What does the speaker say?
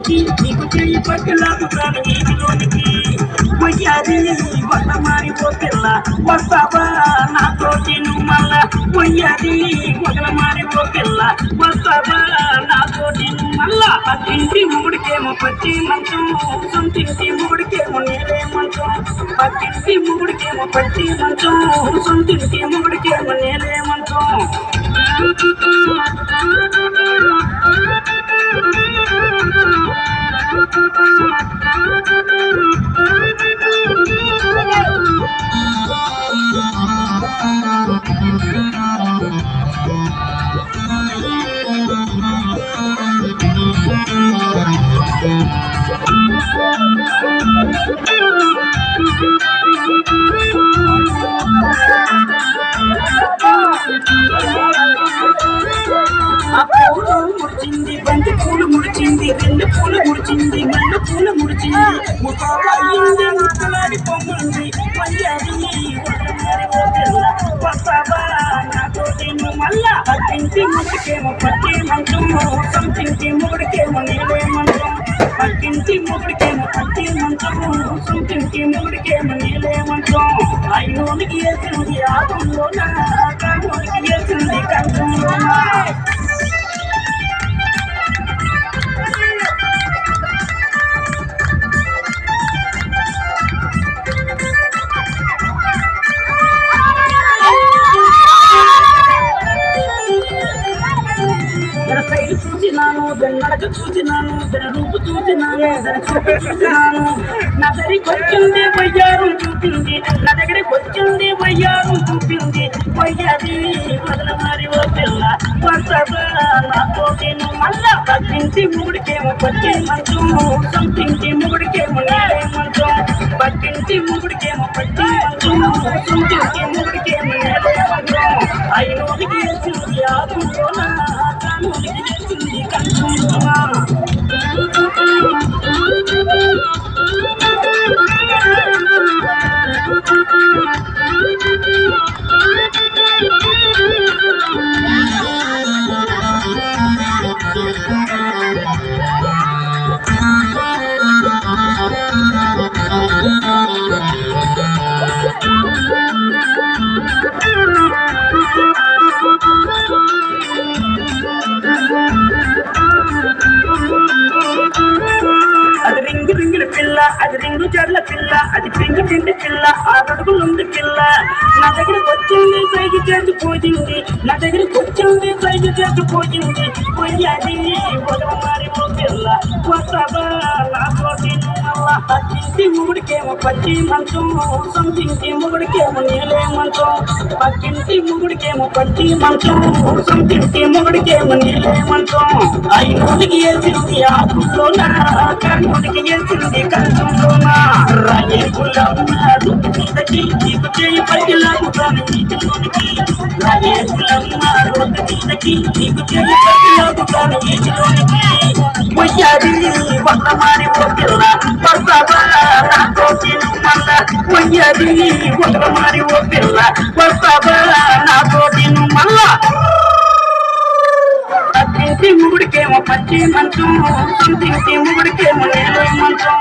నీకు చేయి పట్టులాగుతాను వీధిలోనికి వయ్యాది వల్ల మారిపో పిల్ల వస్తావా నాతోటి నువ్వు మళ్ళా వయ్యాది వదల మారిపో వస్తావా నాతోటి నువ్వు మళ్ళా పక్కింటి మూడికేమో పచ్చి మంచం సొంతింటి మూడికేమో నేలే మంచం పక్కింటి మూడికేమో పచ్చి మంచం సొంతింటి మూడికేమో నేలే మంచం ముడిచింది బంతి పూలు ముడిచింది రెండు పూలు ముడిచింది మల్లె పూలు ముడిచింది ముసలాయింది ముసలాడి పొమ్మంది మయ్యాది వస్తావా నాతోటి నువ్వు మళ్ళా పక్కింటి ముట్టుకేమో పట్టి పక్కింటి ముడికేమో పట్టి మంచం సొంతింటి ముడికేమో నేలే అయ్యోనికి వేసింది ఆకుల్లోన కానోనికి వేసింది కంచంలోన తన సైడ్ చూసినాను తన నడక చూసినాను తన రూపు చూసినాను తన చూపు చూసినాను. నా దగ్గరికి వచ్చింది వయ్యారు చూపింది నా దగ్గరికి వచ్చింది వయ్యారు చూపింది వయ్యాది. వదల మరి ఓ పిల్ల వస్తావా నాతో మళ్ళా పక్కింటి మూడికేమో పచ్చి మంచం సొంతింటి మూడికేమో నేలే మంచం. పక్కింటి మూడికేమో పచ్చి మంచం సొంతింటి మూడికేమో నేలే మంచం. అయినోడికి చూసి ఆకులోన అది రింగు రింగుల పిల్ల అది రింగు జడ్ల పిల్ల అది పిండి పిండి పిల్ల ఆరడుగులుంది పిల్ల నా దగ్గరకు వచ్చింది సైజు నా దగ్గర కూర్చుంది పైకి చేసి పోయింది పోయాది వదల పిల్ల. వస్తావా? నా పచ్చింటి పచ్చి మంచం సొంతింటి ముగుడికేమో నేలే మంచం పక్కింటి ముగుడికేమో పట్టి మంచం. సొంతింటి ముగుడికేమో నీళ్ళే మంచం. ఐనోడికి వేసింది ఆకులోన కన్నుడికి వేసింది కంచంలోన రాయే గుల్లమ్మాడు మీదకి నీకు చేయి పైకి లాగుతాను వీటిలోనికి రాయే గుల్లమ్మాడు మీదకి నీకు చేయి పైకి లాగుతాను వీటిలోనికి పొయ్యాది వంద మారి ఓపిల్ల వస్తావా నాతో తిను మల్ల. ఓపిల్ల ముగుడికేమో పచ్చి మంచం సొంతింటి ముగుడికేమో నేల మంచం